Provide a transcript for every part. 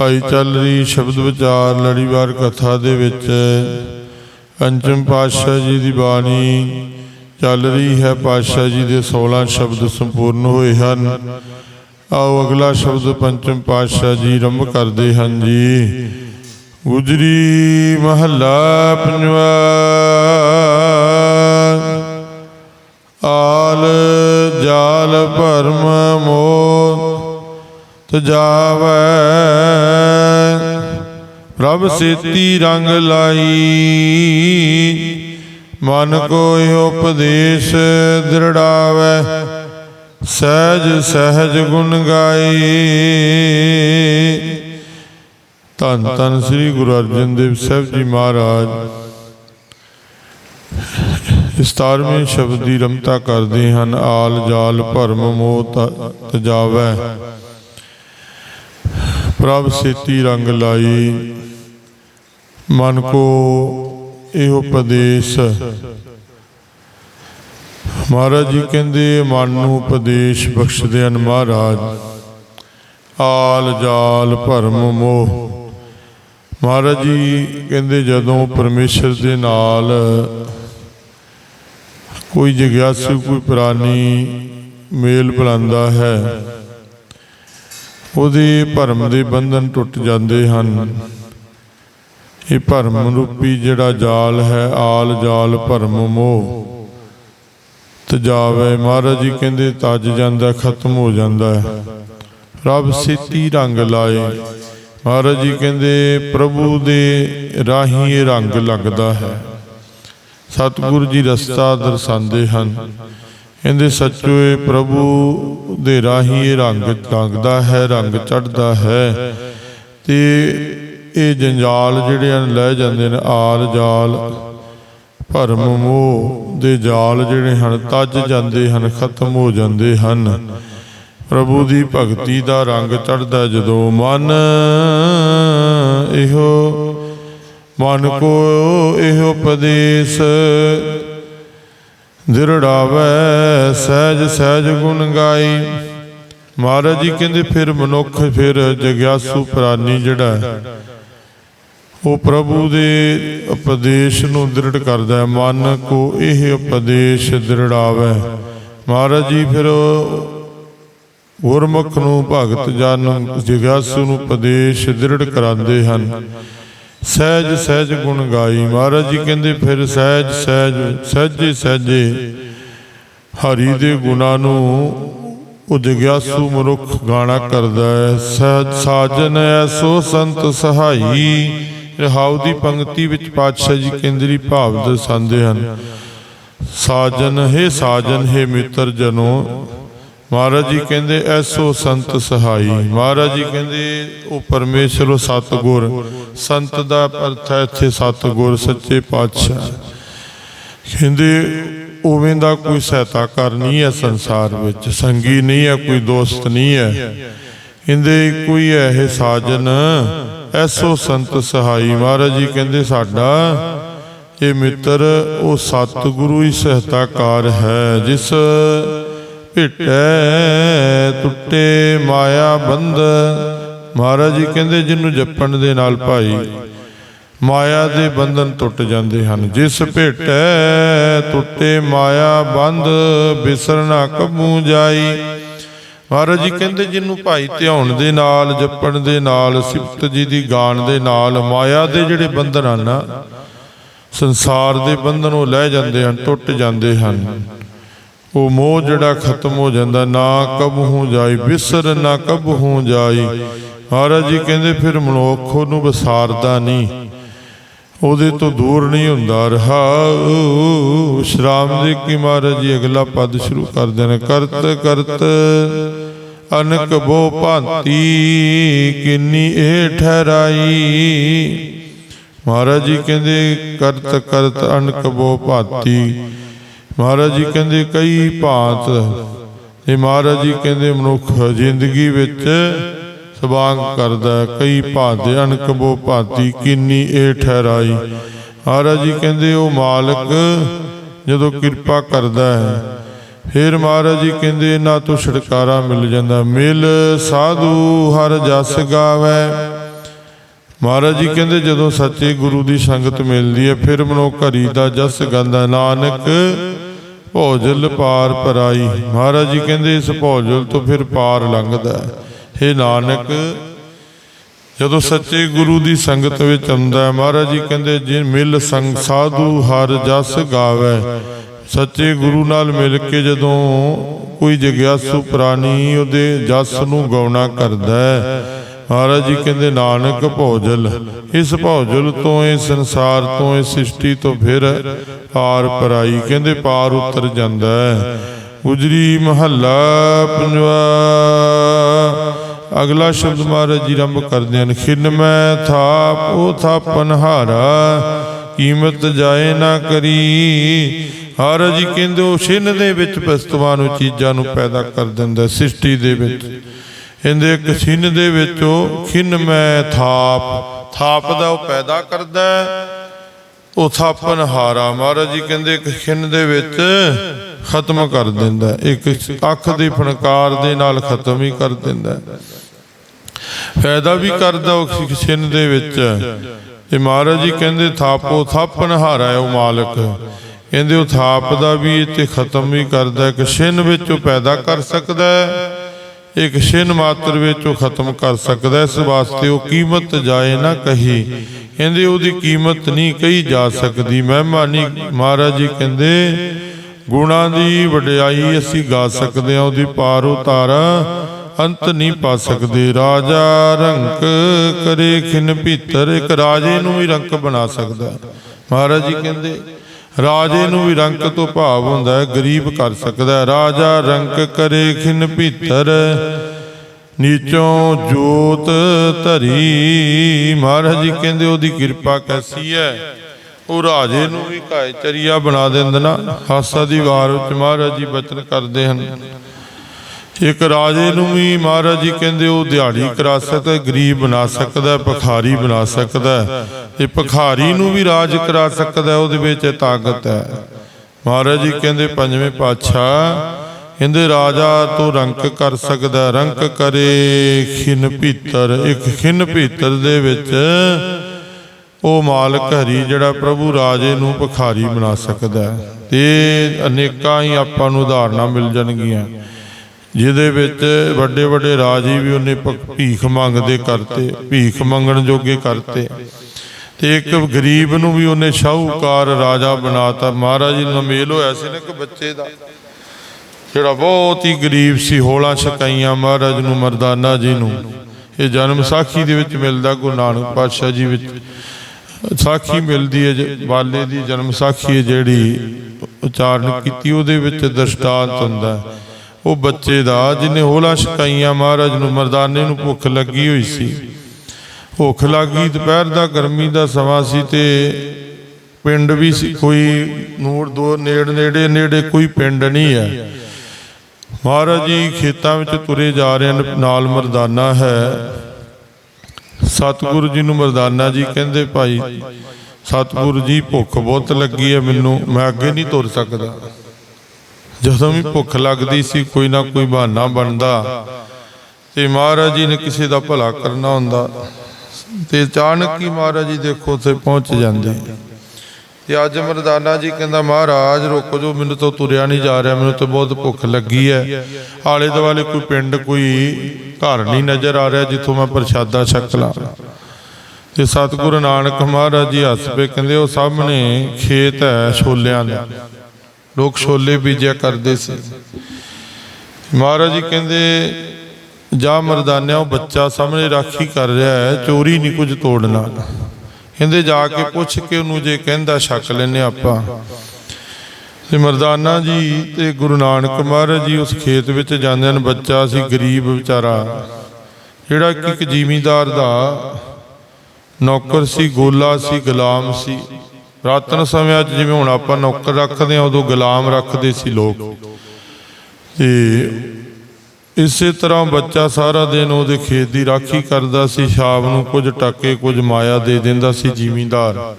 ਭਾਈ ਚੱਲ ਰਹੀ ਸ਼ਬਦ ਵਿਚਾਰ ਲੜੀਵਾਰ ਕਥਾ ਦੇ ਵਿੱਚ। ਪੰਚਮ ਪਾਤਸ਼ਾਹ ਜੀ ਦੀ ਬਾਣੀ ਚੱਲ ਰਹੀ ਹੈ। ਪਾਤਸ਼ਾਹ ਜੀ ਦੇ 16 ਸ਼ਬਦ ਸੰਪੂਰਨ ਹੋਏ ਹਨ। ਆਓ ਅਗਲਾ ਸ਼ਬਦ ਪੰਚਮ ਪਾਤਸ਼ਾਹ ਜੀ ਆਰੰਭ ਕਰਦੇ ਹਨ ਜੀ। ਗੁਜਰੀ ਮਹੱਲਾ ਪੰਜਵਾ। ਆਲ ਜਾਲ ਭਰਮ ਮੋਹ ਤਜਾਵੈ ਪ੍ਰਭ ਸੇਤੀ ਰੰਗ ਲਾਈ। ਮਨ ਕੋ ਇਹ ਉਪਦੇਸ਼ ਦ੍ਰਿੜਾਵੈ। ਸਹਿਜ ਸਹਿਜ ਗੁਣ ਗਾਈ ਧੰਨ ਧੰਨ ਸ੍ਰੀ ਗੁਰੂ ਅਰਜਨ ਦੇਵ ਸਾਹਿਬ ਜੀ ਮਹਾਰਾਜ। ਇਸ 17ਵੇਂ ਸ਼ਬਦ ਦੀ ਰਮਤਾ ਕਰਦੇ ਹਨ, ਆਲ ਜਾਲ ਭਰਮ ਮੋਹ ਤਜਾਵੈ ਪ੍ਰਭ ਸੇਤੀ ਰੰਗ ਲਾਈ। ਮਨ ਕੋ ਇਹ ਉਪਦੇਸ਼। ਮਹਾਰਾਜ ਜੀ ਕਹਿੰਦੇ ਮਨ ਨੂੰ ਉਪਦੇਸ਼ ਬਖਸ਼ਦੇ ਹਨ ਮਹਾਰਾਜ। ਆਲ ਜਾਲ ਭਰਮ ਮੋਹ। ਮਹਾਰਾਜ ਜੀ ਕਹਿੰਦੇ ਜਦੋਂ ਪਰਮੇਸ਼ਰ ਦੇ ਨਾਲ ਕੋਈ ਜਿਗਿਆਸੂ ਕੋਈ ਪ੍ਰਾਨੀ ਮੇਲ ਬੁਲਾਉਂਦਾ ਹੈ ਉਹਦੇ ਭਰਮ ਦੇ ਬੰਧਨ ਟੁੱਟ ਜਾਂਦੇ ਹਨ। ਇਹ ਭਰਮ ਰੂਪੀ ਜਿਹੜਾ ਜਾਲ ਹੈ, ਆਲ ਜਾਲ ਭਰਮ ਮੋਹ। ਤਜਾਵੇ ਮਹਾਰਾਜ ਜੀ ਕਹਿੰਦੇ, ਤਜ ਜਾਂਦਾ, ਖਤਮ ਹੋ ਜਾਂਦਾ ਹੈ। ਰੱਬ ਸਿੱਤੀ ਰੰਗ ਲਾਏ। ਮਹਾਰਾਜ ਜੀ ਕਹਿੰਦੇ, ਪ੍ਰਭੂ ਦੇ ਰਾਹੀਂ ਇਹ ਰੰਗ ਲੱਗਦਾ ਹੈ। ਸਤਿਗੁਰੂ ਜੀ ਰਸਤਾ ਦਰਸਾਉਂਦੇ ਹਨ। ਕਹਿੰਦੇ ਸੱਚੋ ਪ੍ਰਭੂ, ਦੇ ਰਾਹੀਂ ਇਹ ਰੰਗ ਲੱਗਦਾ ਹੈ, ਰੰਗ ਚੜਦਾ ਹੈ। ਤੇ ਇਹ ਜੰਜਾਲ ਜਿਹੜੇ ਹਨ, ਲੈ ਜਾਂਦੇ ਨੇ ਆਲ ਜਾਲ। ਭਰਮ ਮੋਹ ਦੇ ਜਾਲ ਜਿਹੜੇ ਹਨ, ਤੱਜ ਜਾਂਦੇ ਹਨ, ਖਤਮ ਹੋ ਜਾਂਦੇ ਹਨ। ਪ੍ਰਭੂ ਦੀ ਭਗਤੀ ਦਾ ਰੰਗ ਚੜਦਾ ਜਦੋਂ ਮਨ ਇਹੋ, ਮਨ ਕੋ ਇਹੋ ਉਪਦੇਸ਼ ਦਿਰੜਾਵੇ, ਸਹਿਜ ਸਹਿਜ ਗੁਣ ਗਾਈ। ਮਹਾਰਾਜ ਜੀ ਕਹਿੰਦੇ, ਫਿਰ ਮਨੁੱਖ, ਫਿਰ ਜਗਿਆਸੂ ਪ੍ਰਾਨੀ ਜਿਹੜਾ ਉਹ ਪ੍ਰਭੂ ਦੇ ਉਪਦੇਸ਼ ਨੂੰ ਦ੍ਰਿੜ ਕਰਦਾ ਹੈ। ਮਨ ਕੋ ਇਹ ਉਪਦੇਸ਼ ਦ੍ਰਿੜਾਵੇ। ਮਹਾਰਾਜ ਜੀ ਫਿਰ ਗੁਰਮੁਖ ਨੂੰ ਭਗਤ ਜਨ ਜਗਿਆਸੂ ਨੂੰ ਉਪਦੇਸ਼ ਦ੍ਰਿੜ ਕਰਾਉਂਦੇ ਹਨ। ਸਹਿਜ ਸਹਿਜ ਗੁਣ ਗਾਈ ਮਹਾਰਾਜ ਜੀ ਕਹਿੰਦੇ ਫਿਰ ਸਹਿਜ ਸਹਿਜ, ਸਹਿਜੇ ਸਹਿਜੇ ਹਰੀ ਦੇ ਗੁਣਾਂ ਨੂੰ ਉਹ ਮਨੁੱਖ ਗਾਣਾ ਕਰਦਾ ਹੈ। ਸਹਿਜ ਸਾਜਨ ਐਸੋ ਸੰਤ ਸਹਾਈ। ਰਹਾਉ ਦੀ ਪੰਕਤੀ ਵਿੱਚ ਪਾਤਸ਼ਾਹ ਜੀ ਕੇਂਦਰੀ ਭਾਵ ਦਰਸਾਉਂਦੇ ਹਨ। ਸਾਜਨ, ਹੈ ਸਾਜਨ, ਹੈ ਮਿੱਤਰ ਜਨੋ ਮਹਾਰਾਜ ਜੀ ਕਹਿੰਦੇ, ਐਸੋ ਸੰਤ ਸਹਾਈ। ਮਹਾਰਾਜ ਜੀ ਕਹਿੰਦੇ, ਉਹ ਪਰਮੇਸ਼ਰ ਉਹ ਸਤਗੁਰ। ਸੰਤ ਦਾ ਅਰਥ ਹੈ ਇੱਥੇ ਸਤਗੁਰ, ਸੱਚੇ ਪਾਤਸ਼ਾਹ। ਕਹਿੰਦੇ, ਉਵੇਂ ਦਾ ਕੋਈ ਸਹਾਇਤਾਕਾਰ ਨਹੀਂ ਹੈ ਸੰਸਾਰ ਵਿੱਚ। ਸੰਗੀ ਨਹੀਂ ਹੈ, ਕੋਈ ਦੋਸਤ ਨਹੀਂ ਹੈ। ਕਹਿੰਦੇ, ਕੋਈ ਇਹ ਸਾਜਨ, ਐਸੋ ਸੰਤ ਸਹਾਈ। ਮਹਾਰਾਜ ਜੀ ਕਹਿੰਦੇ, ਸਾਡਾ ਇਹ ਮਿੱਤਰ, ਉਹ ਸਤਿਗੁਰੂ ਹੀ ਸਹਾਇਤਾਕਾਰ ਹੈ, ਜਿਸ ਭਿਟੈ ਟੁੱਟੇ ਮਾਇਆ ਬੰਧ ਮਹਾਰਾਜ ਜੀ ਕਹਿੰਦੇ ਜਿਹਨੂੰ ਜਪਣ ਦੇ ਨਾਲ ਭਾਈ ਮਾਇਆ ਦੇ ਬੰਧਨ ਟੁੱਟ ਜਾਂਦੇ ਹਨ। ਜਿਸ ਭੇਟੈ ਟੁੱਟੇ ਮਾਇਆ ਬੰਧ ਬਿਸਰਨਾ ਕਬੂ ਜਾਈ। ਮਹਾਰਾਜ ਜੀ ਕਹਿੰਦੇ ਜਿਹਨੂੰ ਭਾਈ ਧਿਆਉਣ ਦੇ ਨਾਲ ਜਪਣ ਦੇ ਨਾਲ ਸਿਫਤ ਜੀ ਦੀ ਗਾਣ ਦੇ ਨਾਲ ਮਾਇਆ ਦੇ ਜਿਹੜੇ ਬੰਧਨ ਹਨ ਨਾ, ਸੰਸਾਰ ਦੇ ਬੰਧਨ ਉਹ ਲੈ ਜਾਂਦੇ ਹਨ ਟੁੱਟ ਜਾਂਦੇ ਹਨ। ਉਹ ਮੋਹ ਜਿਹੜਾ ਖਤਮ ਹੋ ਜਾਂਦਾ, ਨਾ ਕਬਹੂ ਜਾਈ, ਬਿਸਰ ਨਾ ਕਬਹੂ ਜਾਈ। ਮਹਾਰਾਜ ਜੀ ਕਹਿੰਦੇ, ਫਿਰ ਮਨੁੱਖ ਉਹਨੂੰ ਵਿਸਾਰਦਾ ਨਹੀਂ। ਉਹਦੇ ਤੋਂ ਦੂਰ ਨਹੀਂ ਹੁੰਦਾ, ਰਹਾ ਸ਼ਰਾਮ ਦੇ ਕੀ ਮਹਾਰਾਜ ਜੀ ਅਗਲਾ ਪਦ ਸ਼ੁਰੂ ਕਰਦੇ ਨੇ, ਕਰਤ ਕਰਤ, ਅਨਕ ਬੋ ਭਾਂਤੀ, ਕਿੰਨੀ ਇਹ ਠਹਿਰਾਈ। ਮਹਾਰਾਜ ਜੀ ਕਹਿੰਦੇ, ਕਰਤ ਕਰਤ, ਅਨਕ ਬੋ ਭਾਂਤੀ। ਮਹਾਰਾਜ ਜੀ ਕਹਿੰਦੇ ਕਈ ਭਾਂਤ ਇਹ ਮਹਾਰਾਜ ਜੀ ਕਹਿੰਦੇ ਮਨੁੱਖ ਜ਼ਿੰਦਗੀ ਵਿੱਚ ਸਵਾਂਗ ਕਰਦਾ। ਕਈ ਭਾਂਤੇ ਅਨਕ ਬੋ ਭਾਂਤੀ ਕਿੰਨੀ ਏ ਠਹਿਰਾਈ। ਮਹਾਰਾਜ ਜੀ ਕਹਿੰਦੇ ਉਹ ਮਾਲਕ ਜਦੋਂ ਕਿਰਪਾ ਕਰਦਾ ਹੈ। ਫਿਰ ਮਹਾਰਾਜ ਜੀ ਕਹਿੰਦੇ ਇਹਨਾਂ ਤੋਂ ਛੁਟਕਾਰਾ ਮਿਲ ਜਾਂਦਾ। ਮਿਲ ਸਾਧੂ ਹਰ ਜਸ ਗਾਵੇ। ਮਹਾਰਾਜ ਜੀ ਕਹਿੰਦੇ ਜਦੋਂ ਸੱਚੇ ਗੁਰੂ ਦੀ ਸੰਗਤ ਮਿਲਦੀ ਹੈ ਫਿਰ ਮਨੋ ਘਰੀ ਦਾ ਜਸ ਗਾਉਂਦਾ ਨਾਨਕ ਭੋਜਲ ਪਾਰ ਪਰਾਈ। ਮਹਾਰਾਜ ਜੀ ਕਹਿੰਦੇ ਇਸ ਭੋਜਲ ਤੋਂ ਫਿਰ ਪਾਰ ਲੰਘਦਾ ਹੈ। ਹੇ ਨਾਨਕ ਜਦੋਂ ਸੱਚੇ ਗੁਰੂ ਦੀ ਸੰਗਤ ਵਿੱਚ ਆਉਂਦਾ ਹੈ ਮਹਾਰਾਜ ਜੀ ਕਹਿੰਦੇ ਜੇ ਮਿਲ ਸੰਗ ਸਾਧੂ ਹਰ ਜਸ ਗਾਵੇ। ਸੱਚੇ ਗੁਰੂ ਨਾਲ ਮਿਲ ਕੇ ਜਦੋਂ ਕੋਈ ਜਗਿਆਸੂ ਪ੍ਰਾਨੀ ਉਹਦੇ ਜਸ ਨੂੰ ਗਾਉਣਾ ਕਰਦਾ ਹੈ। ਮਹਾਰਾਜ ਜੀ ਕਹਿੰਦੇ, ਨਾਨਕ ਭੋਜਲ, ਇਸ ਭੋਜਲ ਤੋਂ ਇਹ ਸੰਸਾਰ ਤੋਂ ਇਹ ਸ੍ਰਿਸ਼ਟੀ ਤੋਂ ਫਿਰ ਪਾਰ ਪਰਾਈ। ਕਹਿੰਦੇ, ਪਾਰ ਉਤਰ ਜਾਂਦਾ ਹੈ। ਗੁਜਰੀ ਮਹੱਲਾ ਪੰਜਵਾ। ਅਗਲਾ ਸ਼ਬਦ ਮਹਾਰਾਜ ਜੀ ਰੰਭ ਕਰਦੇ ਹਨ, ਖਿਨ ਮੈਂ ਥਾਪ, ਉਹ ਥਾਪਨ ਹਾਰਾ ਕੀਮਤ ਜਾਏ ਨਾ ਕਰੀ। ਮਹਾਰਾਜ ਜੀ ਕਹਿੰਦੇ, ਉਹ ਛਿਨ ਦੇ ਵਿੱਚ ਵਸਤੂਆਂ ਨੂੰ, ਚੀਜ਼ਾਂ ਨੂੰ ਪੈਦਾ ਕਰ ਦਿੰਦਾ ਸ੍ਰਿਸ਼ਟੀ ਦੇ ਵਿੱਚ। ਇਹਦੇ ਇੱਕ ਦੇ ਵਿੱਚ ਖਿਨ ਮੈਂ ਥਾਪ ਥਾਪ ਦਾ ਉਹ ਪੈਦਾ ਕਰਦਾ ਉਹ ਥਾਪਨ ਹਾਰਾ ਮਹਾਰਾਜ ਜੀ ਕਹਿੰਦੇ ਇੱਕ ਦੇ ਵਿੱਚ ਖਤਮ ਕਰ ਦਿੰਦਾ ਇੱਕ ਅੱਖ ਦੇ ਫਣਕਾਰ ਦੇ ਨਾਲ ਖਤਮ ਹੀ ਕਰ ਦਿੰਦਾ ਫਾਇਦਾ ਵੀ ਕਰਦਾ ਉਹ ਖਿੰਨ ਦੇ ਵਿੱਚ। ਤੇ ਮਹਾਰਾਜ ਜੀ ਕਹਿੰਦੇ ਥਾਪੋ ਥਾਪਨ ਹਾਰਾ ਉਹ ਮਾਲਕ। ਕਹਿੰਦੇ ਉਹ ਥਾਪ ਦਾ ਵੀ ਤੇ ਖਤਮ ਵੀ ਕਰਦਾ ਹੈ। ਛਿਨ ਵਿੱਚ ਉਹ ਪੈਦਾ ਕਰ ਸਕਦਾ ਹੈ। ਇੱਕ ਛਿਨ ਮਾਤਰ ਵਿੱਚ ਉਹ ਖਤਮ ਕਰ ਸਕਦਾ ਇਸ ਵਾਸਤੇ ਉਹ ਕੀਮਤ ਜਾਏ ਨਾ ਕਹੀ। ਕਹਿੰਦੇ ਉਹਦੀ ਕੀਮਤ ਨਹੀਂ ਕਹੀ ਜਾ ਸਕਦੀ। ਮਹਿਮਾਨੀ ਮਹਾਰਾਜ ਜੀ ਕਹਿੰਦੇ, ਗੁਣਾ ਦੀ ਵਡਿਆਈ ਅਸੀਂ ਗਾ ਸਕਦੇ ਹਾਂ, ਉਹਦੀ ਪਾਰ ਉਤਾਰਾ ਅੰਤ ਨਹੀਂ ਪਾ ਸਕਦੇ। ਰਾਜਾ ਰੰਕ ਕਰੇ ਖਿਨ ਭੀਤਰ, ਇੱਕ ਰਾਜੇ ਨੂੰ ਵੀ ਰੰਕ ਬਣਾ ਸਕਦਾ। ਮਹਾਰਾਜ ਜੀ ਕਹਿੰਦੇ ਰਾਜੇ ਨੂੰ ਵੀ ਰੰਕ ਤੋਂ ਭਾਵ ਹੁੰਦਾ ਹੈ, ਗਰੀਬ ਕਰ ਸਕਦਾ ਹੈ। ਰਾਜਾ ਰੰਕ ਕਰੇ ਖਿਨ ਭੀਤਰ, ਨੀਚੋਂ ਜੋਤ ਧਰੀ। ਮਹਾਰਾਜ ਜੀ ਕਹਿੰਦੇ ਉਹਦੀ ਕਿਰਪਾ ਕੈਸੀ ਹੈ? ਉਹ ਰਾਜੇ ਨੂੰ ਵੀ ਕਾਇਚਰੀਆ ਬਣਾ ਦਿੰਦਾ ਨਾ। ਹਾਸਾ ਦੀ ਵਾਰ ਵਿੱਚ ਮਹਾਰਾਜ ਜੀ ਬਚਨ ਕਰਦੇ ਹਨ। ਇੱਕ ਰਾਜੇ ਨੂੰ ਵੀ ਮਹਾਰਾਜ ਜੀ ਕਹਿੰਦੇ ਉਹ ਦਿਹਾੜੀ ਕਰਾ ਸਕਦਾ, ਗਰੀਬ ਬਣਾ ਸਕਦਾ, ਭਖਾਰੀ ਬਣਾ ਸਕਦਾ। ਹੈ। ਤੇ ਭਿਖਾਰੀ ਨੂੰ ਵੀ ਰਾਜ ਕਰਾ ਸਕਦਾ, ਉਹਦੇ ਵਿੱਚ ਤਾਕਤ ਹੈ। ਮਹਾਰਾਜ ਜੀ ਕਹਿੰਦੇ, ਪੰਜਵੇਂ ਪਾਤਸ਼ਾਹ ਕਹਿੰਦੇ ਰਾਜਾ ਤੋਂ ਰੰਕ ਕਰ ਸਕਦਾ, ਰੰਕ ਕਰੇ ਖਿਨ ਭੀਤਰ, ਇੱਕ ਖਿਨ ਭੀਤਰ ਦੇ ਵਿੱਚ ਉਹ ਮਾਲਕ ਹਰੀ ਜਿਹੜਾ ਪ੍ਰਭੂ ਰਾਜੇ ਨੂੰ ਭਖਾਰੀ ਬਣਾ ਸਕਦਾ ਤੇ ਅਨੇਕਾਂ ਹੀ ਆਪਾਂ ਨੂੰ ਉਦਾਹਰਨਾਂ ਮਿਲ ਜਾਣਗੀਆਂ। ਜਿਹਦੇ ਵਿੱਚ ਵੱਡੇ ਵੱਡੇ ਰਾਜੀ ਵੀ ਉਹਨੇ ਭੀਖ ਮੰਗਦੇ ਕਰਤੇ, ਭੀਖ ਮੰਗਣ ਜੋਗੇ ਕਰਤੇ। ਤੇ ਇੱਕ ਗਰੀਬ ਨੂੰ ਵੀ ਉਹਨੇ ਸ਼ਾਹੂਕਾਰ ਰਾਜਾ ਬਣਾਤਾ। ਮਹਾਰਾਜ ਜੀ ਨੂੰ ਮੇਲ ਹੋਇਆ ਸੀ ਨਾ ਇੱਕ ਬੱਚੇ ਦਾ, ਜਿਹੜਾ ਬਹੁਤ ਹੀ ਗਰੀਬ ਸੀ, ਹੋਲਾਂ ਛਕਾਈਆਂ ਮਹਾਰਾਜ ਨੂੰ, ਮਰਦਾਨਾ ਜੀ ਨੂੰ। ਇਹ ਜਨਮ ਸਾਖੀ ਦੇ ਵਿੱਚ ਮਿਲਦਾ, ਗੁਰੂ ਨਾਨਕ ਪਾਤਸ਼ਾਹ ਜੀ ਵਿੱਚ। ਸਾਖੀ ਮਿਲਦੀ ਹੈ, ਜ- ਬਾਲੇ ਦੀ ਜਨਮ ਸਾਖੀ ਹੈ ਜਿਹੜੀ ਉਚਾਰਨ ਕੀਤੀ, ਉਹਦੇ ਵਿੱਚ ਦ੍ਰਿਸ਼ਟਾਂਤ ਹੁੰਦਾ ਹੈ। ਉਹ ਬੱਚੇ ਦਾ ਜਿਹਨੇ ਹੋਲਾ ਛਕਾਈਆਂ ਮਹਾਰਾਜ ਨੂੰ ਮਰਦਾਨੇ ਨੂੰ ਭੁੱਖ ਲੱਗੀ ਹੋਈ ਸੀ। ਭੁੱਖ ਲੱਗੀ, ਦੁਪਹਿਰ ਦਾ ਗਰਮੀ ਦਾ ਸਮਾਂ ਸੀ ਤੇ ਪਿੰਡ ਵੀ ਸੀ, ਕੋਈ ਨੂਰ ਦੋ ਨੇੜ ਨੇੜੇ ਨੇੜੇ ਕੋਈ ਪਿੰਡ ਨਹੀਂ ਹੈ। ਮਹਾਰਾਜ ਜੀ ਖੇਤਾਂ ਵਿੱਚ ਤੁਰੇ ਜਾ ਰਹੇ ਹਨ, ਨਾਲ ਮਰਦਾਨਾ ਹੈ। ਸਤਿਗੁਰੂ ਜੀ ਨੂੰ ਮਰਦਾਨਾ ਜੀ ਕਹਿੰਦੇ, ਭਾਈ, ਸਤਿਗੁਰੂ ਜੀ, ਭੁੱਖ ਬਹੁਤ ਲੱਗੀ ਹੈ ਮੈਨੂੰ, ਮੈਂ ਅੱਗੇ ਨਹੀਂ ਤੁਰ ਸਕਦਾ। ਜਦੋਂ ਵੀ ਭੁੱਖ ਲੱਗਦੀ ਸੀ, ਕੋਈ ਨਾ ਕੋਈ ਬਹਾਨਾ ਬਣਦਾ। ਤੇ ਮਹਾਰਾਜ ਜੀ ਨੇ ਕਿਸੇ ਦਾ ਭਲਾ ਕਰਨਾ ਹੁੰਦਾ। ਤੇ ਅਚਾਨਕ ਹੀ ਮਹਾਰਾਜ ਜੀ ਦੇਖੋ ਉੱਥੇ ਪਹੁੰਚ ਜਾਂਦੇ। ਤੇ ਅੱਜ ਮਰਦਾਨਾ ਜੀ ਕਹਿੰਦਾ, ਮਹਾਰਾਜ, ਰੁਕੋ ਜੋ ਮੈਨੂੰ ਤਾਂ ਤੁਰਿਆ ਨਹੀਂ ਜਾ ਰਿਹਾ, ਮੈਨੂੰ ਤਾਂ ਬਹੁਤ ਭੁੱਖ ਲੱਗੀ ਹੈ। ਆਲੇ ਦੁਆਲੇ ਕੋਈ ਪਿੰਡ, ਕੋਈ ਘਰ ਨਹੀਂ ਨਜ਼ਰ ਆ ਰਿਹਾ ਜਿੱਥੋਂ ਮੈਂ ਪ੍ਰਸ਼ਾਦਾ ਛਕ ਲਾਂ। ਤੇ ਸਤਿਗੁਰੂ ਨਾਨਕ ਮਹਾਰਾਜ ਜੀ ਹੱਸ ਪਏ ਕਹਿੰਦੇ, ਉਹ ਸਾਹਮਣੇ ਖੇਤ ਹੈ ਛੋਲਿਆਂ ਦਾ। ਲੋਕ ਛੋਲੇ ਬੀਜਿਆ ਕਰਦੇ ਸੀ। ਮਹਾਰਾਜ ਜੀ ਕਹਿੰਦੇ, ਜਾ ਮਰਦਾਨਿਆ, ਉਹ ਬੱਚਾ ਸਾਹਮਣੇ ਰਾਖੀ ਕਰ ਰਿਹਾ ਹੈ, ਚੋਰੀ ਨਹੀਂ ਕੁਝ ਤੋੜਨਾ। ਕਹਿੰਦੇ, ਜਾ ਕੇ ਪੁੱਛ ਕੇ ਉਹਨੂੰ ਜੇ ਕਹਿੰਦਾ, ਛਕ ਲੈਨੇ ਆਪਾਂ। ਤੇ ਮਰਦਾਨਾ ਜੀ ਤੇ ਗੁਰੂ ਨਾਨਕ ਮਹਾਰਾਜ ਜੀ ਉਸ ਖੇਤ ਵਿੱਚ ਜਾਂਦੇ ਹਨ। ਬੱਚਾ ਸੀ ਗਰੀਬ ਵਿਚਾਰਾ, ਜਿਹੜਾ ਕਿ ਇੱਕ ਜ਼ਿਮੀਂਦਾਰ ਦਾ ਨੌਕਰ ਸੀ, ਗੋਲਾ ਸੀ, ਗੁਲਾਮ ਸੀ। ਰਾਤਨ ਸਮਿਆਂ 'ਚ ਜਿਵੇਂ ਹੁਣ ਆਪਾਂ ਨੌਕਰ ਰੱਖਦੇ ਆ ਉਦੋਂ ਗੁਲਾਮ ਰੱਖਦੇ ਸੀ ਲੋਕ। ਤੇ ਇਸੇ ਤਰ੍ਹਾਂ ਬੱਚਾ ਸਾਰਾ ਦਿਨ ਉਹਦੇ ਖੇਤ ਦੀ ਰਾਖੀ ਕਰਦਾ ਸੀ, ਸ਼ਾਮ ਨੂੰ ਕੁਝ ਟਾਕੇ, ਕੁਝ ਮਾਇਆ ਦੇ ਦਿੰਦਾ ਸੀ ਜ਼ਿਮੀਂਦਾਰ।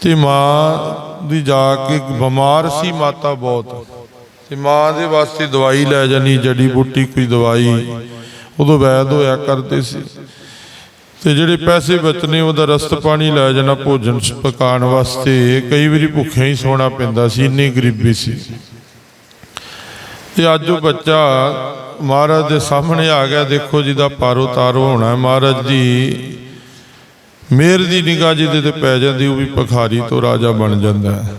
ਤੇ ਮਾਂ ਦੀ ਜਾ ਕੇ ਬਿਮਾਰ ਸੀ ਮਾਤਾ ਬਹੁਤ। ਤੇ ਮਾਂ ਦੇ ਵਾਸਤੇ ਦਵਾਈ ਲੈ ਜਾਣੀ, ਜੜੀ ਬੂਟੀ ਕੋਈ ਦਵਾਈ। ਉਦੋਂ ਵੈਦ ਹੋਇਆ ਕਰਦੇ ਸੀ। ਤੇ ਜਿਹੜੇ ਪੈਸੇ ਬਚਨੇ ਉਹਦਾ ਰਸਤ ਪਾਣੀ ਲੈ ਜਾਣਾ, ਭੋਜਨ ਪਕਾਉਣ ਵਾਸਤੇ। ਕਈ ਵਾਰੀ ਭੁੱਖਿਆਂ ਹੀ ਸੌਣਾ ਪੈਂਦਾ ਸੀ, ਇੰਨੀ ਗਰੀਬੀ ਸੀ। ਤੇ ਅੱਜ ਉਹ ਬੱਚਾ ਮਹਾਰਾਜ ਦੇ ਸਾਹਮਣੇ ਆ ਗਿਆ, ਦੇਖੋ ਜਿਹਦਾ ਪਾਰੋ ਤਾਰੋ ਹੋਣਾ ਮਹਾਰਾਜ ਦੀ ਮਿਹਰ ਦੀ ਨਿਗਾਹ ਜਿਹਦੇ ਤੇ ਪੈ ਜਾਂਦੀ, ਉਹ ਵੀ ਭਖਾਰੀ ਤੋਂ ਰਾਜਾ ਬਣ ਜਾਂਦਾ ਹੈ।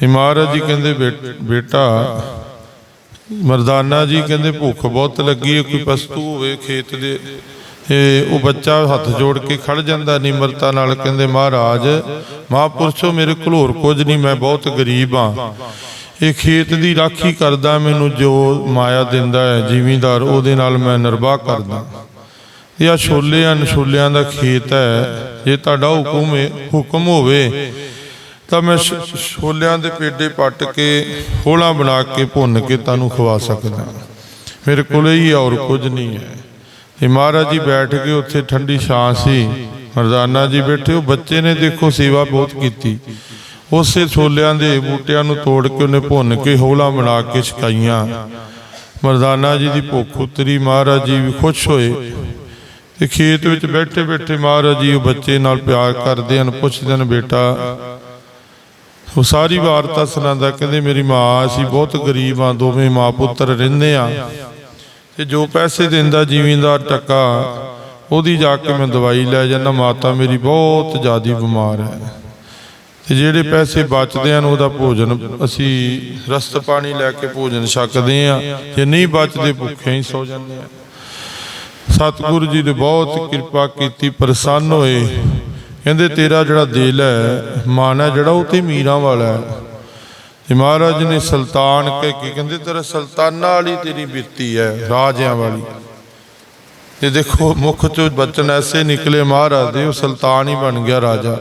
ਤੇ ਮਹਾਰਾਜ ਜੀ ਕਹਿੰਦੇ, "ਬੇ- ਬੇਟਾ, ਮਰਦਾਨਾ ਜੀ ਕਹਿੰਦੇ, ਭੁੱਖ ਬਹੁਤ ਲੱਗੀ ਹੈ, ਕੋਈ ਪਸ਼ੂ ਹੋਵੇ ਖੇਤ ਦੇ। ਤੇ ਉਹ ਬੱਚਾ ਹੱਥ ਜੋੜ ਕੇ ਖੜ ਜਾਂਦਾ ਨਿਮਰਤਾ ਨਾਲ, ਕਹਿੰਦੇ, ਮਹਾਰਾਜ, ਮਹਾਂਪੁਰਸ਼ੋ, ਮੇਰੇ ਕੋਲ ਹੋਰ ਕੁਝ ਨਹੀਂ, ਮੈਂ ਬਹੁਤ ਗਰੀਬ ਹਾਂ। ਇਹ ਖੇਤ ਦੀ ਰਾਖੀ ਕਰਦਾ, ਮੈਨੂੰ ਜੋ ਮਾਇਆ ਦਿੰਦਾ ਹੈ, ਜ਼ਿਮੀਂਦਾਰ, ਉਹਦੇ ਨਾਲ ਮੈਂ ਨਿਰਵਾਹ ਕਰਦਾ। ਇਹ ਆ ਛੋਲੇ ਹਨ, ਛੋਲਿਆਂ ਦਾ ਖੇਤ ਹੈ। ਜੇ ਤੁਹਾਡਾ ਹੁਕਮ ਹੁਕਮ ਹੋਵੇ, ਤਾਂ ਮੈਂ ਛ- ਛੋਲਿਆਂ ਦੇ ਪੇਡੇ ਪੱਟ ਕੇ, ਹੋਲਾ ਬਣਾ ਕੇ ਭੁੰਨ ਕੇ ਤੁਹਾਨੂੰ ਖਵਾ ਸਕਦਾ। ਮੇਰੇ ਕੋਲ ਹੀ ਔਰ ਕੁਝ ਨਹੀਂ ਹੈ। ਇਹ ਮਹਾਰਾਜ ਜੀ ਬੈਠ ਕੇ ਉੱਥੇ ਠੰਡੀ ਛਾਂ ਸੀ। ਮਰਦਾਨਾ ਜੀ ਬੈਠੇ, ਉਹ ਬੱਚੇ ਨੇ ਦੇਖੋ ਸੇਵਾ ਬਹੁਤ ਕੀਤੀ। ਉਸੇ ਛੋਲਿਆਂ ਦੇ ਬੂਟਿਆਂ ਨੂੰ ਤੋੜ ਕੇ ਉਹਨੇ ਭੁੰਨ ਕੇ ਹੋਲਾਂ ਬਣਾ ਕੇ ਛਕਾਈਆਂ। ਮਰਦਾਨਾ ਜੀ ਦੀ ਭੁੱਖ ਉਤਰੀ, ਮਹਾਰਾਜ ਜੀ ਵੀ ਖੁਸ਼ ਹੋਏ। ਤੇ ਖੇਤ ਵਿੱਚ ਬੈਠੇ ਬੈਠੇ ਮਹਾਰਾਜ ਜੀ ਉਹ ਬੱਚੇ ਨਾਲ ਪਿਆਰ ਕਰਦੇ ਹਨ, ਪੁੱਛਦੇ ਹਨ, ਬੇਟਾ, ਉਹ ਸਾਰੀ ਵਾਰਤਾ ਸੁਣਾਉਂਦਾ ਕਹਿੰਦੇ, ਮੇਰੀ ਮਾਂ, ਅਸੀਂ ਬਹੁਤ ਗਰੀਬ ਆ ਦੋਵੇਂ ਮਾਂ ਪੁੱਤਰ ਰਹਿੰਦੇ ਆ ਤੇ ਜੋ ਪੈਸੇ ਦਿੰਦਾ ਜ਼ਿਮੀਂਦਾਰ ਟੱਕਾ, ਉਹਦੀ ਜਾ ਕੇ ਮੈਂ ਦਵਾਈ ਲੈ ਜਾਂਦਾ, ਮਾਤਾ ਮੇਰੀ ਬਹੁਤ ਜ਼ਿਆਦੀ ਬਿਮਾਰ ਹੈ। ਤੇ ਜਿਹੜੇ ਪੈਸੇ ਬਚਦੇ ਹਨ, ਉਹਦਾ ਭੋਜਨ ਅਸੀਂ ਰਸਤ ਪਾਣੀ ਲੈ ਕੇ ਭੋਜਨ ਛਕਦੇ ਆ ਜੇ ਨਹੀਂ ਬਚਦੇ, ਭੁੱਖੇ ਹੀ ਸੌ ਜਾਂਦੇ ਆ ਸਤਿਗੁਰੂ ਜੀ ਨੇ ਬਹੁਤ ਕਿਰਪਾ ਕੀਤੀ, ਪ੍ਰਸੰਨ ਹੋਏ। ਕਹਿੰਦੇ, ਤੇਰਾ ਜਿਹੜਾ ਦਿਲ ਹੈ, ਮਨ ਹੈ ਜਿਹੜਾ, ਉਹ ਤੇ ਮੀਰਾਂ ਵਾਲਾ ਹੈ। ਤੇ ਮਹਾਰਾਜ ਨੇ ਸੁਲਤਾਨ ਕਹਿ ਕੇ ਕਹਿੰਦੇ, ਤੇਰਾ ਸੁਲਤਾਨਾਂ ਵਾਲੀ ਤੇਰੀ ਬਿਰਤੀ ਹੈ, ਰਾਜਿਆਂ ਵਾਲੀ। ਤੇ ਦੇਖੋ, ਮੁਖ ਚੋਂ ਬਚਨ ਐਸੇ ਨਿਕਲੇ, ਮਹਾਰਾਜ ਦੇ ਉਹ ਸੁਲਤਾਨ ਹੀ ਬਣ ਗਿਆ ਰਾਜਾ।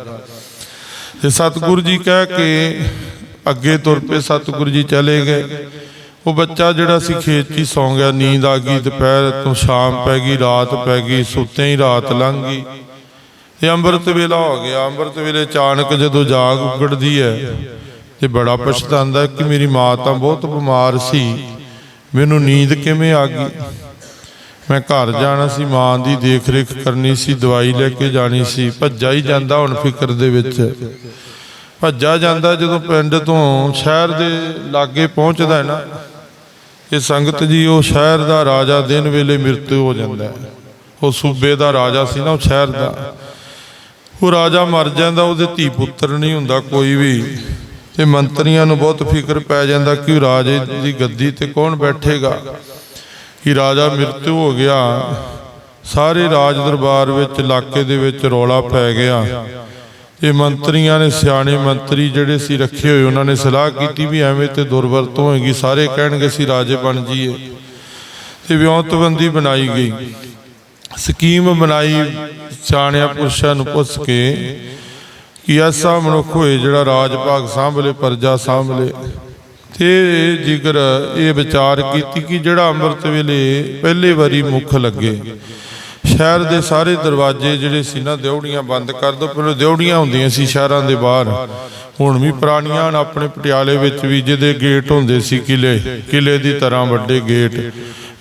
ਤੇ ਸਤਿਗੁਰੂ ਜੀ ਕਹਿ ਕੇ ਅੱਗੇ ਤੁਰ ਪਏ, ਸਤਿਗੁਰੂ ਜੀ ਚਲੇ ਗਏ। ਉਹ ਬੱਚਾ ਜਿਹੜਾ ਸੀ, ਖੇਤ 'ਚ ਹੀ ਸੌਂ ਗਿਆ, ਨੀਂਦ ਆ ਗਈ, ਦੁਪਹਿਰ ਤੋਂ ਸ਼ਾਮ ਪੈ ਗਈ, ਰਾਤ ਪੈ ਗਈ, ਸੁੱਤੇ ਹੀ ਰਾਤ ਲੰਘ ਗਈ। ਤੇ ਅੰਮ੍ਰਿਤ ਵੇਲਾ ਹੋ ਗਿਆ। ਅੰਮ੍ਰਿਤ ਵੇਲੇ ਅਚਾਨਕ ਜਦੋਂ ਜਾਗ ਉਗੜਦੀ ਹੈ ਤੇ ਬੜਾ ਪਛਤਾਉਂਦਾ ਕਿ ਮੇਰੀ ਮਾਂ ਤਾਂ ਬਹੁਤ ਬਿਮਾਰ ਸੀ। ਮੈਨੂੰ ਨੀਂਦ ਕਿਵੇਂ ਆ ਗਈ? ਮੈਂ ਘਰ ਜਾਣਾ ਸੀ, ਮਾਂ ਦੀ ਦੇਖ ਰੇਖ ਕਰਨੀ ਸੀ, ਦਵਾਈ ਲੈ ਕੇ ਜਾਣੀ ਸੀ। ਭੱਜਾ ਹੀ ਜਾਂਦਾ ਹੁਣ ਫਿਕਰ ਦੇ ਵਿੱਚ। ਭੱਜਾ ਜਾਂਦਾ ਜਦੋਂ ਪਿੰਡ ਤੋਂ ਸ਼ਹਿਰ ਦੇ ਲਾਗੇ ਪਹੁੰਚਦਾ ਹੈ ਨਾ, ਇਹ ਸੰਗਤ ਜੀ, ਉਹ ਸ਼ਹਿਰ ਦਾ ਰਾਜਾ ਦਿਨ ਵੇਲੇ ਮ੍ਰਿਤੂ ਹੋ ਜਾਂਦਾ ਉਹ ਸੂਬੇ ਦਾ ਰਾਜਾ ਸੀ ਨਾ, ਉਹ ਸ਼ਹਿਰ ਦਾ। ਉਹ ਰਾਜਾ ਮਰ ਜਾਂਦਾ, ਉਹਦੇ ਧੀ ਪੁੱਤਰ ਨਹੀਂ ਹੁੰਦਾ ਕੋਈ ਵੀ। ਤੇ ਮੰਤਰੀਆਂ ਨੂੰ ਬਹੁਤ ਫਿਕਰ ਪੈ ਜਾਂਦਾ ਕਿ ਰਾਜੇ ਦੀ ਗੱਦੀ ਤੇ ਕੌਣ ਬੈਠੇਗਾ। ਕਿ ਰਾਜਾ ਮ੍ਰਿਤੂ ਹੋ ਗਿਆ, ਸਾਰੇ ਰਾਜ ਦਰਬਾਰ ਵਿੱਚ, ਇਲਾਕੇ ਦੇ ਵਿੱਚ ਰੌਲਾ ਪੈ ਗਿਆ। ਇਹ ਮੰਤਰੀਆਂ ਨੇ, ਸਿਆਣੇ ਮੰਤਰੀ ਜਿਹੜੇ ਸੀ ਰੱਖੇ ਹੋਏ, ਉਹਨਾਂ ਨੇ ਸਲਾਹ ਕੀਤੀ ਵੀ ਐਵੇਂ ਤੇ ਦੁਰਵਰਤੋਂ ਹੋਏਗੀ, ਸਾਰੇ ਕਹਿਣਗੇ ਸੀ ਰਾਜੇ ਬਣ ਜੀਏ ਤੇ ਵਿਉਂਤਬੰਦੀ ਬਣਾਈ ਗਈ। ਸਕੀਮ ਬਣਾਈ ਸਿਆਣਿਆਂ ਪੁਰਸ਼ਾਂ ਨੂੰ ਪੁੱਛ ਕੇ ਕਿ ਐਸਾ ਮਨੁੱਖ ਹੋਏ ਜਿਹੜਾ ਰਾਜ ਭਾਗ ਸਾਂਭਲੇ, ਪ੍ਰਜਾ ਸਾਂਭਲੇ। ਤੇ ਜਿਗਰ ਇਹ ਵਿਚਾਰ ਕੀਤੀ ਕਿ ਜਿਹੜਾ ਅੰਮ੍ਰਿਤ ਵੇਲੇ ਪਹਿਲੀ ਵਾਰੀ ਮੁੱਖ ਲੱਗੇ। ਸ਼ਹਿਰ ਦੇ ਸਾਰੇ ਦਰਵਾਜ਼ੇ ਜਿਹੜੇ ਸੀ ਨਾ ਦਿਉੜੀਆਂ ਬੰਦ ਕਰ ਦੋ, ਪਹਿਲਾਂ ਦਿਉੜੀਆਂ ਹੁੰਦੀਆਂ ਸੀ ਸ਼ਹਿਰਾਂ ਦੇ ਬਾਹਰ। ਹੁਣ ਵੀ ਪੁਰਾਣੀਆਂ ਆਪਣੇ ਪਟਿਆਲੇ ਵਿੱਚ ਵੀ ਜਿਹਦੇ ਗੇਟ ਹੁੰਦੇ ਸੀ ਕਿਲੇ ਕਿਲੇ ਦੀ ਤਰ੍ਹਾਂ ਵੱਡੇ ਗੇਟ।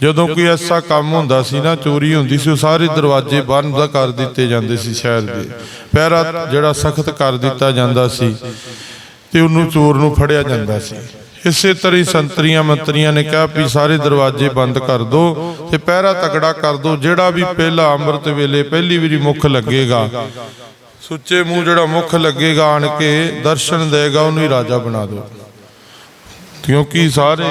ਜਦੋਂ ਕੋਈ ਐਸਾ ਕੰਮ ਹੁੰਦਾ ਸੀ ਨਾ, ਚੋਰੀ ਹੁੰਦੀ ਸੀ, ਉਹ ਸਾਰੇ ਦਰਵਾਜ਼ੇ ਬੰਦ ਕਰ ਦਿੱਤੇ ਜਾਂਦੇ ਸੀ ਸ਼ਹਿਰ ਦੇ। ਪਹਿਰਾ ਜਿਹੜਾ ਸਖਤ ਕਰ ਦਿੱਤਾ ਜਾਂਦਾ ਸੀ ਤੇ ਉਹਨੂੰ ਚੋਰ ਨੂੰ ਫੜਿਆ ਜਾਂਦਾ ਸੀ। ਇਸੇ ਤਰ੍ਹਾਂ ਸੰਤਰੀਆਂ ਮੰਤਰੀਆਂ ਨੇ ਕਿਹਾ ਵੀ ਸਾਰੇ ਦਰਵਾਜ਼ੇ ਬੰਦ ਕਰ ਦਿਓ ਤੇ ਪਹਿਰਾ ਤਕੜਾ ਕਰ ਦਿਓ ਜਿਹੜਾ ਵੀ ਪਹਿਲਾ ਅੰਮ੍ਰਿਤ ਵੇਲੇ ਪਹਿਲੀ ਵਾਰੀ ਮੁੱਖ ਲੱਗੇਗਾ, ਸੁੱਚੇ ਮੂੰਹ ਜਿਹੜਾ ਮੁੱਖ ਲੱਗੇਗਾ, ਆਣ ਕੇ ਦਰਸ਼ਨ ਦੇਗਾ, ਉਹਨੂੰ ਹੀ ਰਾਜਾ ਬਣਾ ਦਿਓ ਕਿਉਂਕਿ ਸਾਰੇ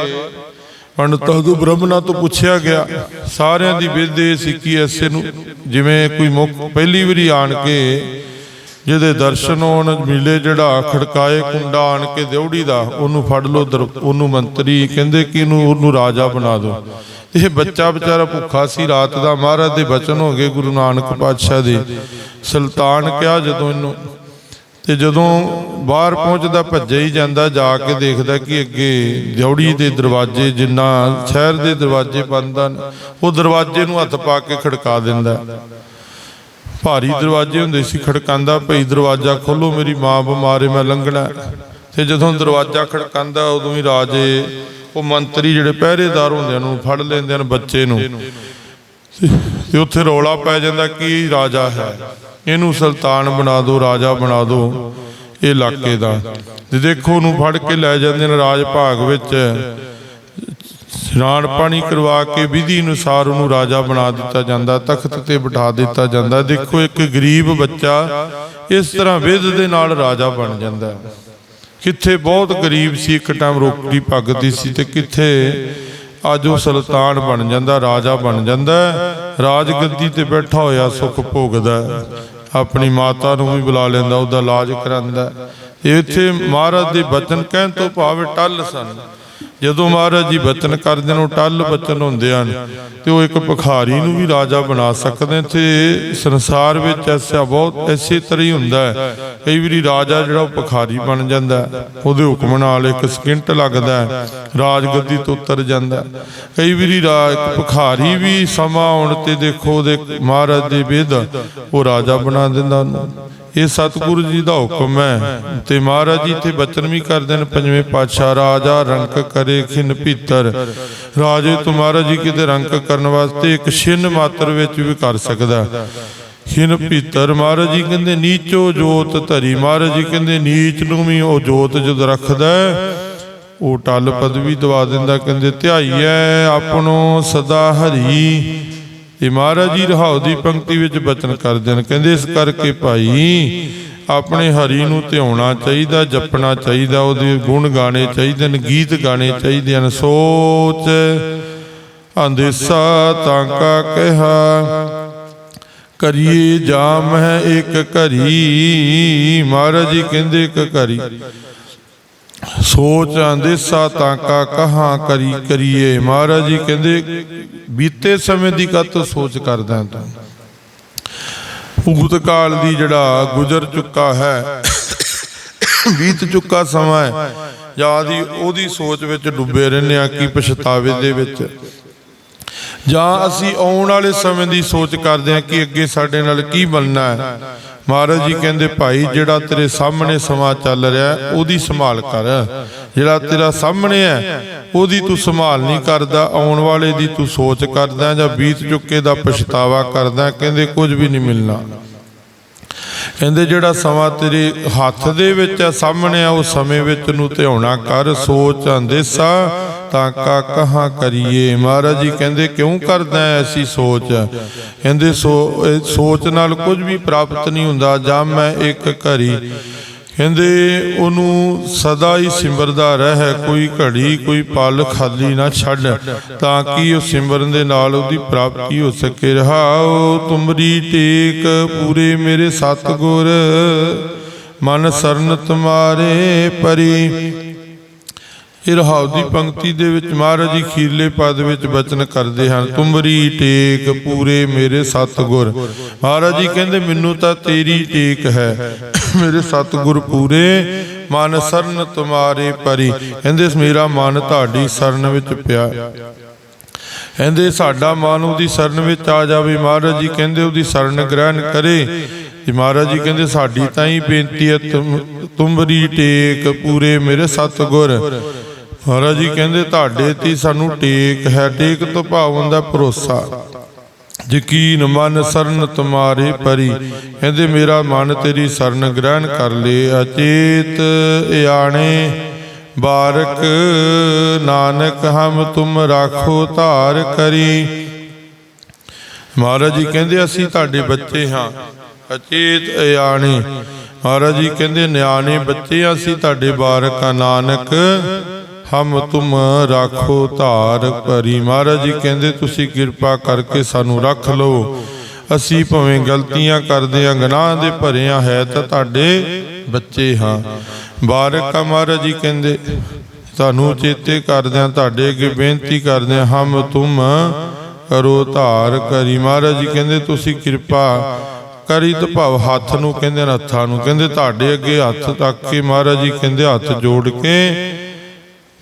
ਪੰਡਤਾਂ ਤੋਂ ਬ੍ਰਹਮਣਾ ਤੋਂ ਪੁੱਛਿਆ ਗਿਆ, ਸਾਰਿਆਂ ਦੀ ਵਿਦ ਇਹ ਸੀ ਕਿ ਐਸੇ ਨੂੰ ਜਿਵੇਂ ਕੋਈ ਮੁੱਖ ਪਹਿਲੀ ਵਾਰੀ ਆਣ ਕੇ ਜਿਹਦੇ ਦਰਸ਼ਨ ਹੋਣ, ਮਿਲੇ ਜਿਹੜਾ ਖੜਕਾਏ ਕੁੰਡਾ ਆਣ ਕੇ ਦਿਉੜੀ ਦਾ, ਉਹਨੂੰ ਫੜ ਲਓ, ਦਰ- ਉਹਨੂੰ ਮੰਤਰੀ ਕਹਿੰਦੇ ਕਿ ਇਹਨੂੰ, ਉਹਨੂੰ ਰਾਜਾ ਬਣਾ ਦਿਓ। ਇਹ ਬੱਚਾ ਵਿਚਾਰਾ ਭੁੱਖਾ ਸੀ, ਰਾਤ ਦਾ ਮਹਾਰਾਜ ਦੇ ਬਚਨ ਹੋ ਗਏ ਗੁਰੂ ਨਾਨਕ ਪਾਤਸ਼ਾਹ ਦੇ। ਸੁਲਤਾਨ ਕਿਹਾ ਜਦੋਂ ਇਹਨੂੰ ਤੇ ਜਦੋਂ ਬਾਹਰ ਪਹੁੰਚਦਾ, ਭੱਜਿਆ ਹੀ ਜਾਂਦਾ, ਜਾ ਕੇ ਦੇਖਦਾ ਕਿ ਅੱਗੇ ਦਿਉੜੀ ਦੇ ਦਰਵਾਜ਼ੇ ਜਿੰਨਾ ਸ਼ਹਿਰ ਦੇ ਦਰਵਾਜ਼ੇ ਬੰਦ ਉਹ ਦਰਵਾਜ਼ੇ ਨੂੰ ਹੱਥ ਪਾ ਕੇ ਖੜਕਾ ਦਿੰਦਾ। ਭਾਰੀ ਦਰਵਾਜ਼ੇ ਹੁੰਦੇ ਸੀ ਖੜਕਾਂਦਾ ਭਈ ਦਰਵਾਜ਼ਾ ਖੋਲੋ ਮੇਰੀ ਮਾਂ, ਬਿਮਾਰ ਹੈ ਮੈਂ ਲੰਘਣਾ। ਹੈ। ਤੇ ਜਦੋਂ ਦਰਵਾਜ਼ਾ ਖੜਕਾਂਦਾ ਉਦੋਂ ਹੀ ਰਾਜੇ, ਉਹ ਮੰਤਰੀ ਜਿਹੜੇ ਪਹਿਰੇਦਾਰ ਹੁੰਦੇ ਨੇ ਉਹਨੂੰ ਫੜ ਲੈਂਦੇ ਹਨ ਬੱਚੇ ਨੂੰ। ਤੇ ਉੱਥੇ ਰੌਲਾ ਪੈ ਜਾਂਦਾ ਕਿ ਰਾਜਾ ਹੈ। ਇਹਨੂੰ ਸੁਲਤਾਨ ਬਣਾ ਦਿਓ ਰਾਜਾ ਬਣਾ ਦਿਓ ਇਹ ਇਲਾਕੇ ਦਾ। ਤੇ ਦੇਖੋ, ਉਹਨੂੰ ਫੜ ਕੇ ਲੈ ਜਾਂਦੇ ਨੇ ਰਾਜ ਭਾਗ ਵਿੱਚ। ਇਸ਼ਨਾਨ ਪਾਣੀ ਕਰਵਾ ਕੇ ਵਿਧੀ ਅਨੁਸਾਰ ਉਹਨੂੰ ਰਾਜਾ ਬਣਾ ਦਿੱਤਾ ਜਾਂਦਾ, ਤਖਤ ਤੇ ਬਿਠਾ ਦਿੱਤਾ ਜਾਂਦਾ। ਦੇਖੋ, ਇੱਕ ਗਰੀਬ ਬੱਚਾ ਇਸ ਤਰ੍ਹਾਂ ਵਿਧ ਦੇ ਨਾਲ ਰਾਜਾ ਬਣ ਜਾਂਦਾ। ਕਿੱਥੇ ਬਹੁਤ ਗਰੀਬ ਸੀ, ਇੱਕ ਟਾਈਮ ਰੋਟੀ ਪੱਗਦੀ ਸੀ ਤੇ ਕਿੱਥੇ ਅੱਜ ਉਹ ਸੁਲਤਾਨ ਬਣ ਜਾਂਦਾ, ਰਾਜਾ ਬਣ ਜਾਂਦਾ। ਹੈ। ਰਾਜ ਗੱਦੀ ਤੇ ਬੈਠਾ ਹੋਇਆ ਸੁਖ ਭੋਗਦਾ। ਆਪਣੀ ਮਾਤਾ ਨੂੰ ਵੀ ਬੁਲਾ ਲੈਂਦਾ, ਉਹਦਾ ਇਲਾਜ ਕਰਾਂਦਾ ਹੈ। ਤੇ ਇੱਥੇ ਮਹਾਰਾਜ ਦੇ ਬਚਨ ਕਹਿਣ ਤੋਂ ਭਾਵ ਟੱਲ ਸਨ ਜਦੋਂ ਮਹਾਰਾਜ ਜੀ ਬਚਨ ਕਰਦੇ ਨੇ ਟੱਲ ਬਚਨ ਹੁੰਦੇ ਹਨ ਤੇ ਉਹ ਇੱਕ ਭਿਖਾਰੀ ਨੂੰ ਵੀ ਰਾਜਾ ਬਣਾ ਸਕਦੇ ਤੇ ਸੰਸਾਰ ਵਿੱਚ ਐਸਾ ਬਹੁਤ, ਐਸੇ ਤਰ੍ਹਾਂ ਹੀ ਹੁੰਦਾ ਹੈ। ਕਈ ਵਾਰੀ ਰਾਜਾ ਜਿਹੜਾ ਉਹ ਭਿਖਾਰੀ ਬਣ ਜਾਂਦਾ ਉਹਦੇ ਹੁਕਮ ਨਾਲ ਇੱਕ ਸਕਿੰਟ ਲੱਗਦਾ ਰਾਜ ਗੱਦੀ ਤੋਂ ਉਤਰ ਜਾਂਦਾ ਕਈ ਵਾਰੀ ਰਾਜ ਇੱਕ ਵੀ ਸਮਾਂ ਆਉਣ ਤੇ ਦੇਖੋ, ਉਹਦੇ ਮਹਾਰਾਜ ਦੇ ਵਿਦ ਉਹ ਰਾਜਾ ਬਣਾ ਦਿੰਦਾ ਉਹਨੂੰ। ਇਹ ਸਤਿਗੁਰੂ ਜੀ ਦਾ ਹੁਕਮ ਹੈ। ਤੇ ਮਹਾਰਾਜ ਜੀ, ਇੱਥੇ ਬਚਨ ਵੀ ਕਰਦੇ ਨੇ, ਪੰਜਵੇਂ ਪਾਤਸ਼ਾਹ, ਰਾਜਾ ਰੰਕ ਕਰੇ ਖਿਨ ਭੀਤਰ। ਰਾਜੇ, ਤੋਂ ਜੀ ਕਿਤੇ ਰੰਕ ਕਰਨ ਵਾਸਤੇ ਇੱਕ ਛਿਨ ਮਾਤਰ ਵਿੱਚ ਵੀ ਕਰ ਸਕਦਾ। ਖਿਨ ਭੀਤਰ, ਮਹਾਰਾਜ ਜੀ ਕਹਿੰਦੇ, ਨੀਚੋ ਜੋਤ ਧਰੀ। ਮਹਾਰਾਜ ਜੀ ਕਹਿੰਦੇ, ਨੀਚ ਨੂੰ ਵੀ ਉਹ ਜੋਤ ਜਦ ਰੱਖਦਾ ਉਹ ਟਲ ਪਦਵੀ ਦਵਾ ਦਿੰਦਾ। ਕਹਿੰਦੇ ਧਿਆਈਐ ਆਪਣੋ ਸਦਾ ਹਰੀ। ਇਹ ਮਹਾਰਾਜ ਜੀ ਰਹਾਉ ਦੀ ਪੰਕਤੀ ਵਿੱਚ ਬਚਨ ਕਰਦੇ ਨੇ ਕਹਿੰਦੇ ਇਸ ਕਰਕੇ ਭਾਈ ਆਪਣੇ ਹਰੀ ਨੂੰ ਧਿਆਉਣਾ ਚਾਹੀਦਾ ਜਪਣਾ ਚਾਹੀਦਾ ਉਹਦੇ ਗੁਣ ਗਾਣੇ ਚਾਹੀਦੇ ਨੇ ਗੀਤ ਗਾਣੇ ਚਾਹੀਦੇ ਹਨ ਸੋਚ ਅੰਦੇਸਾ ਤਾਂਕਾ ਕਿਹਾ ਕਰੀਏ ਜਾਮ ਹੈ ਇੱਕ ਘਰੀ। ਮਹਾਰਾਜ ਜੀ ਕਹਿੰਦੇ ਇੱਕ ਘਰੀ। ਸੋਚ ਅੰਦੇਸਾ ਤਾਂਕਾ ਕਹਾਂ ਕਰੀ ਕਰੀਏ ਮਹਾਰਾਜ ਜੀ ਕਹਿੰਦੇ, ਬੀਤੇ ਸਮੇਂ ਦੀ ਕਤ ਸੋਚ ਕਰਦਾ ਤੂੰ। ਭੂਤ ਕਾਲ ਦੀ ਜਿਹੜਾ ਗੁਜ਼ਰ ਚੁੱਕਾ ਹੈ, ਬੀਤ ਚੁੱਕਾ ਸਮਾਂ ਹੈ ਯਾਦ ਹੀ ਉਹਦੀ ਸੋਚ ਵਿੱਚ ਡੁੱਬੇ ਰਹਿੰਦੇ ਆ ਕਿ ਪਛਤਾਵੇ ਦੇ ਵਿੱਚ। ਜਾਂ ਅਸੀਂ ਆਉਣ ਵਾਲੇ ਸਮੇਂ ਦੀ ਸੋਚ ਕਰਦੇ ਹਾਂ ਕਿ ਅੱਗੇ ਸਾਡੇ ਨਾਲ ਕੀ ਬਣਨਾ ਹੈ। ਮਹਾਰਾਜ ਜੀ ਕਹਿੰਦੇ, ਭਾਈ, ਜਿਹੜਾ ਤੇਰੇ ਸਾਹਮਣੇ ਸਮਾਂ ਚੱਲ ਰਿਹਾ ਉਹਦੀ ਸੰਭਾਲ ਕਰ। ਜਿਹੜਾ ਤੇਰਾ ਸਾਹਮਣੇ ਹੈ, ਉਹਦੀ ਤੂੰ ਸੰਭਾਲ ਨਹੀਂ ਕਰਦਾ। ਆਉਣ ਵਾਲੇ ਦੀ ਤੂੰ ਸੋਚ ਕਰਦਾ ਜਾਂ ਬੀਤ ਚੁੱਕੇ ਦਾ ਪਛਤਾਵਾ ਕਰਦਾ, ਕਹਿੰਦੇ, ਕੁਝ ਵੀ ਨਹੀਂ ਮਿਲਣਾ। ਕਹਿੰਦੇ, ਜਿਹੜਾ ਸਮਾਂ ਤੇਰੇ ਹੱਥ ਦੇ ਵਿੱਚ ਆ ਸਾਹਮਣੇ ਆ ਉਹ ਸਮੇਂ ਵਿੱਚ ਨੂੰ ਧਿਆਉਣਾ ਕਰ, ਸੋਚ ਆਂਦੇ ਅੰਦੇਸਾ ਤਾਂ ਕਾ ਕਹਾਂ ਕਰੀਏ? ਮਹਾਰਾਜ ਜੀ ਕਹਿੰਦੇ, ਕਿਉਂ ਕਰਦਾ ਐਸੀ ਸੋਚ? ਕਹਿੰਦੇ, ਸੋ ਸੋਚ ਨਾਲ ਕੁਝ ਵੀ ਪ੍ਰਾਪਤ ਨਹੀਂ ਹੁੰਦਾ। ਜਾਂ ਮੈਂ ਇੱਕ ਘਰੀ ਕਹਿੰਦੇ, ਉਹਨੂੰ ਸਦਾ ਹੀ ਸਿਮਰਦਾ ਰਹਿ। ਕੋਈ ਘੜੀ, ਕੋਈ ਪਲ ਖਾਲੀ ਨਾ ਛੱਡ। ਤਾਂ ਕਿ ਉਹ ਸਿਮਰਨ ਦੇ ਨਾਲ ਉਹਦੀ ਪ੍ਰਾਪਤੀ ਹੋ ਸਕੇ? ਰਹਾਓ ਤੁਮਰੀ ਟੇਕ ਪੂਰੇ ਮੇਰੇ ਸਤਗੁਰ। ਮਨ ਸਰਨ ਤੁਮਾਰੇ ਪਰੀ। ਇਹ ਰਹਾਉ ਦੀ ਪੰਕਤੀ ਦੇ ਵਿੱਚ ਮਹਾਰਾਜ ਜੀ ਖੀਰਲੇ ਪਦ ਵਿੱਚ ਬਚਨ ਕਰਦੇ ਹਨ। ਤੁਮਰੀ ਟੇਕ ਪੂਰੇ ਮੇਰੇ ਸਤਗੁਰ। ਮਹਾਰਾਜ ਜੀ ਕਹਿੰਦੇ, ਮੈਨੂੰ ਤਾਂ ਤੇਰੀ ਟੇਕ ਹੈ। ਮੇਰੇ ਸਤਗੁਰ ਪੂਰੇ ਮਨ ਸਰਨ ਤੁਮਾਰੇ ਪਰੀ। ਕਹਿੰਦੇ, ਮੇਰਾ ਮਨ ਤੁਹਾਡੀ ਸਰਨ ਵਿੱਚ ਪਿਆ। ਕਹਿੰਦੇ, ਸਾਡਾ ਮਨ ਉਹਦੀ ਸਰਨ ਵਿੱਚ ਆ ਜਾਵੇ। ਮਹਾਰਾਜ ਜੀ ਕਹਿੰਦੇ, ਉਹਦੀ ਸਰਨ ਗ੍ਰਹਿਣ ਕਰੇ। ਜੀ ਮਹਾਰਾਜ ਜੀ ਕਹਿੰਦੇ, ਸਾਡੀ ਤਾਂ ਹੀ ਬੇਨਤੀ ਹੈ ਤੁਮ ਤੁਮਰੀ ਟੇਕ ਪੂਰੇ ਮੇਰੇ ਸਤਗੁਰ। ਮਹਾਰਾਜ ਜੀ ਕਹਿੰਦੇ ਤੁਹਾਡੇ ਤੇ ਸਾਨੂੰ ਟੇਕ ਹੈ ਟੇਕ ਤੋਂ ਭਾਵ ਹੁੰਦਾ ਭਰੋਸਾ। ਯਕੀਨ ਮਨ ਸਰਨ ਤੁਮਾਰੇ ਪਰੀ। ਕਹਿੰਦੇ ਮੇਰਾ ਮਨ ਤੇਰੀ ਸਰਨ ਗ੍ਰਹਿਣ ਕਰ ਲੇ ਅਚੇਤ ਇਆਣੇ। ਬਾਰਕ ਨਾਨਕ ਹਮ ਤੁਮ ਰਾਖੋ ਧਾਰ ਕਰੀ। ਮਹਾਰਾਜ ਜੀ ਕਹਿੰਦੇ ਅਸੀਂ ਤੁਹਾਡੇ ਬੱਚੇ ਹਾਂ ਅਚੇਤ ਇਆਣੇ। ਮਹਾਰਾਜ ਜੀ ਕਹਿੰਦੇ ਨਿਆਣੇ ਬੱਚੇ ਅਸੀਂ ਤੁਹਾਡੇ ਬਾਰਕ ਨਾਨਕ। ਹਮ ਤੁਮ ਰਾਖੋ ਧਾਰ ਭਰੀ। ਮਹਾਰਾਜ ਜੀ ਕਹਿੰਦੇ, ਤੁਸੀਂ ਕਿਰਪਾ ਕਰਕੇ ਸਾਨੂੰ ਰੱਖ ਲਓ। ਅਸੀਂ ਭਾਵੇਂ ਗਲਤੀਆਂ ਕਰਦੇ ਹਾਂ ਗੁਨਾਹ ਦੇ ਭਰੇ ਹਾਂ ਹੈ ਤਾਂ ਤੁਹਾਡੇ ਬੱਚੇ ਹਾਂ। ਬਾਰਕਾ ਮਹਾਰਾਜ ਜੀ ਕਹਿੰਦੇ, ਤੁਹਾਨੂੰ ਚੇਤੇ ਕਰਦਿਆਂ ਤੁਹਾਡੇ ਅੱਗੇ ਬੇਨਤੀ ਕਰਦੇ ਹਾਂ ਹਮ ਤੁਮ ਕਰੋ ਧਾਰ ਕਰੀ ਮਹਾਰਾਜ ਜੀ ਕਹਿੰਦੇ, ਤੁਸੀਂ ਕਿਰਪਾ ਕਰੀ ਤੇ ਭਾਵ ਹੱਥ ਨੂੰ ਕਹਿੰਦੇ ਹੱਥਾਂ ਨੂੰ ਕਹਿੰਦੇ, ਤੁਹਾਡੇ ਅੱਗੇ ਹੱਥ ਤੱਕ ਕੇ ਮਹਾਰਾਜ ਜੀ ਕਹਿੰਦੇ, ਹੱਥ ਜੋੜ ਕੇ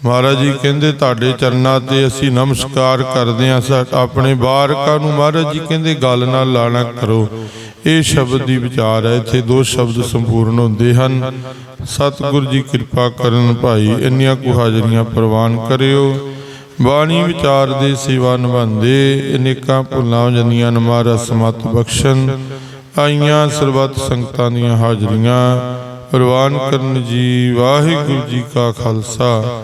ਮਹਾਰਾਜ ਜੀ ਕਹਿੰਦੇ, ਤੁਹਾਡੇ ਚਰਨਾਂ ਤੇ ਅਸੀਂ ਨਮਸਕਾਰ ਕਰਦੇ ਹਾਂ ਸਾ ਆਪਣੇ ਬਾਰਕਾਂ ਨੂੰ ਮਹਾਰਾਜ ਜੀ ਕਹਿੰਦੇ, ਗੱਲ ਨਾਲ ਲਾਣਾ ਕਰੋ। ਇਹ ਸ਼ਬਦ ਦੀ ਵਿਚਾਰ ਹੈ, ਇੱਥੇ ਦੋ ਸ਼ਬਦ ਸੰਪੂਰਨ ਹੁੰਦੇ ਹਨ। ਸਤਿਗੁਰੂ ਜੀ, ਕਿਰਪਾ ਕਰਨ ਭਾਈ, ਇੰਨੀਆਂ ਕੁ ਹਾਜ਼ਰੀਆਂ ਪ੍ਰਵਾਨ ਕਰਿਓ। ਬਾਣੀ ਵਿਚਾਰ ਦੇ ਸੇਵਾ ਨਿਭਾਉਂਦੇ, ਅਨੇਕਾਂ ਭੁੱਲਾਂ ਜਨੀਆਂ ਨੂੰ ਮਹਾਰਾਜ ਸਮਤ ਬਖਸ਼ਣ। ਆਈਆਂ ਸਰਬੱਤ ਸੰਗਤਾਂ ਦੀਆਂ ਹਾਜ਼ਰੀਆਂ ਪ੍ਰਵਾਨ ਕਰਨ ਜੀ। ਵਾਹਿਗੁਰੂ ਜੀ ਕਾ ਖਾਲਸਾ।